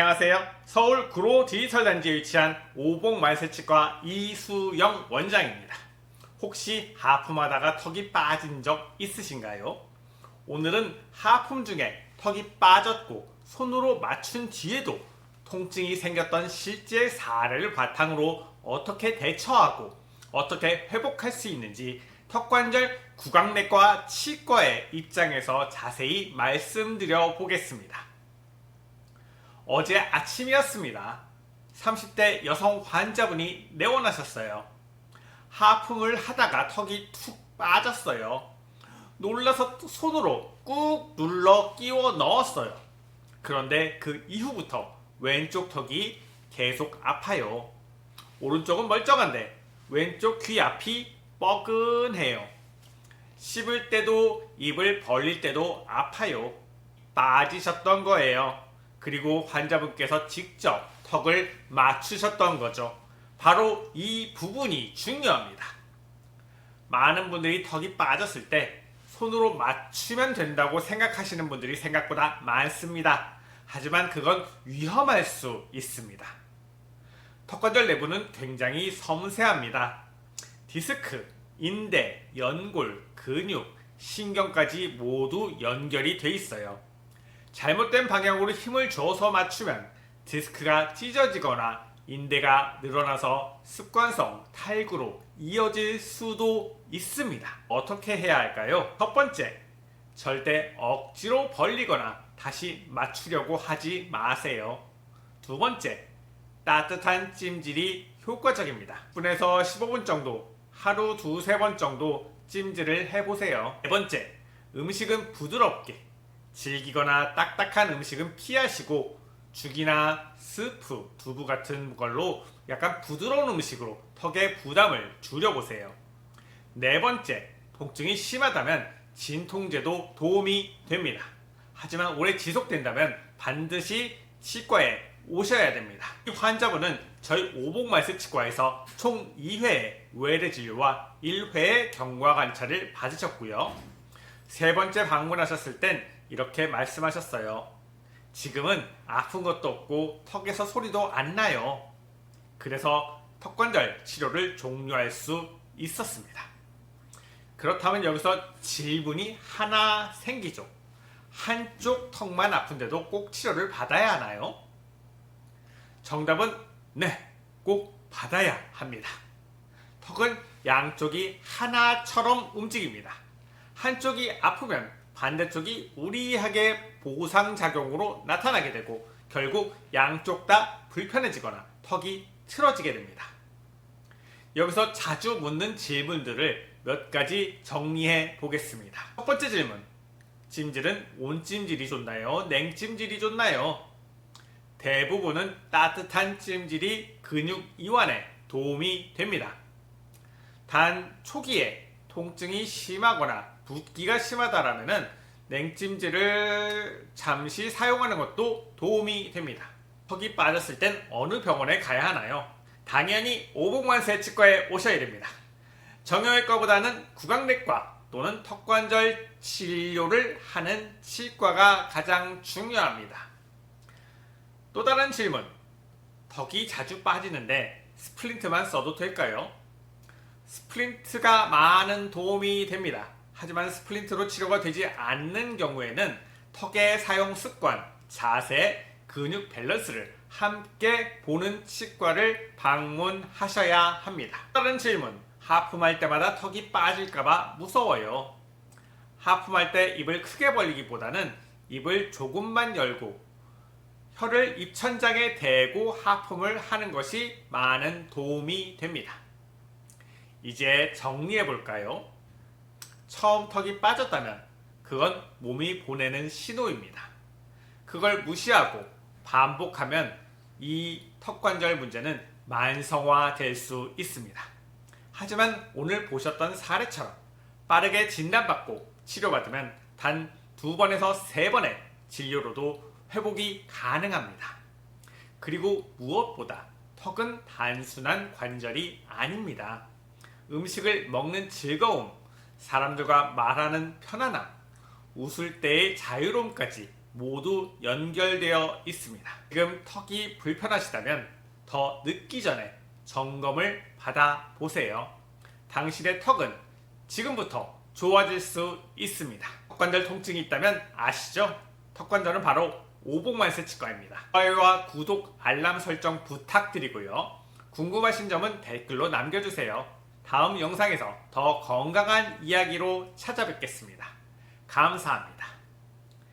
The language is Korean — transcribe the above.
안녕하세요. 서울 구로 디지털 단지에 위치한 오봉 말세치과 이수영 원장입니다. 혹시 하품하다가 턱이 빠진 적 있으신가요? 오늘은 하품 중에 턱이 빠졌고 손으로 맞춘 뒤에도 통증이 생겼던 실제 사례를 바탕으로 어떻게 대처하고 어떻게 회복할 수 있는지 턱관절 구강내과 치과의 입장에서 자세히 말씀드려 보겠습니다. 어제 아침이었습니다. 30대 여성 환자분이 내원하셨어요. 하품을 하다가 턱이 툭 빠졌어요. 놀라서 손으로 꾹 눌러 끼워 넣었어요. 그런데 그 이후부터 왼쪽 턱이 계속 아파요. 오른쪽은 멀쩡한데 왼쪽 귀 앞이 뻐근해요. 씹을 때도 입을 벌릴 때도 아파요. 빠지셨던 거예요. 그리고 환자분께서 직접 턱을 맞추셨던 거죠. 바로 이 부분이 중요합니다. 많은 분들이 턱이 빠졌을 때 손으로 맞추면 된다고 생각하시는 분들이 생각보다 많습니다. 하지만 그건 위험할 수 있습니다. 턱관절 내부는 굉장히 섬세합니다. 디스크, 인대, 연골, 근육, 신경까지 모두 연결이 돼 있어요. 잘못된 방향으로 힘을 줘서 맞추면 디스크가 찢어지거나 인대가 늘어나서 습관성 탈구로 이어질 수도 있습니다. 어떻게 해야 할까요? 첫 번째, 절대 억지로 벌리거나 다시 맞추려고 하지 마세요. 두 번째, 따뜻한 찜질이 효과적입니다. 10분에서 15분 정도, 하루 두세 번 정도 찜질을 해보세요. 네 번째, 음식은 부드럽게, 질기거나 딱딱한 음식은 피하시고 죽이나 스프, 두부 같은 걸로 약간 부드러운 음식으로 턱의 부담을 줄여보세요. 네 번째, 통증이 심하다면 진통제도 도움이 됩니다. 하지만 오래 지속된다면 반드시 치과에 오셔야 됩니다. 이 환자분은 저희 오복말스 치과에서 총 2회의 외래 진료와 1회의 경과 관찰을 받으셨고요. 세 번째 방문하셨을 땐 이렇게 말씀하셨어요. 지금은 아픈 것도 없고 턱에서 소리도 안 나요. 그래서 턱관절 치료를 종료할 수 있었습니다. 그렇다면 여기서 질문이 하나 생기죠. 한쪽 턱만 아픈데도 꼭 치료를 받아야 하나요? 정답은 네, 꼭 받아야 합니다. 턱은 양쪽이 하나처럼 움직입니다. 한쪽이 아프면 반대쪽이 우리하게 보상작용으로 나타나게 되고 결국 양쪽 다 불편해지거나 턱이 틀어지게 됩니다. 여기서 자주 묻는 질문들을 몇 가지 정리해 보겠습니다. 첫 번째 질문. 찜질은 온찜질이 좋나요? 냉찜질이 좋나요? 대부분은 따뜻한 찜질이 근육 이완에 도움이 됩니다. 단 초기에 통증이 심하거나 붓기가 심하다라면은 냉찜질을 잠시 사용하는 것도 도움이 됩니다. 턱이 빠졌을 땐 어느 병원에 가야 하나요? 당연히 오복만세 치과에 오셔야 됩니다. 정형외과보다는 구강내과 또는 턱관절 치료를 하는 치과가 가장 중요합니다. 또 다른 질문. 턱이 자주 빠지는데 스플린트만 써도 될까요? 스플린트가 많은 도움이 됩니다. 하지만 스플린트로 치료가 되지 않는 경우에는 턱의 사용 습관, 자세, 근육 밸런스를 함께 보는 치과를 방문하셔야 합니다. 다른 질문. 하품할 때마다 턱이 빠질까봐 무서워요. 하품할 때 입을 크게 벌리기보다는 입을 조금만 열고 혀를 입천장에 대고 하품을 하는 것이 많은 도움이 됩니다. 이제 정리해 볼까요? 처음 턱이 빠졌다면 그건 몸이 보내는 신호입니다. 그걸 무시하고 반복하면 이 턱관절 문제는 만성화 될 수 있습니다. 하지만 오늘 보셨던 사례처럼 빠르게 진단받고 치료받으면 단 두 번에서 세 번의 진료로도 회복이 가능합니다. 그리고 무엇보다 턱은 단순한 관절이 아닙니다. 음식을 먹는 즐거움, 사람들과 말하는 편안함, 웃을 때의 자유로움까지 모두 연결되어 있습니다. 지금 턱이 불편하시다면 더 늦기 전에 점검을 받아 보세요. 당신의 턱은 지금부터 좋아질 수 있습니다. 턱관절 통증이 있다면 아시죠? 턱관절은 바로 오복만세 치과입니다. 좋아요와 구독, 알람 설정 부탁드리고요. 궁금하신 점은 댓글로 남겨주세요. 다음 영상에서 더 건강한 이야기로 찾아뵙겠습니다. 감사합니다.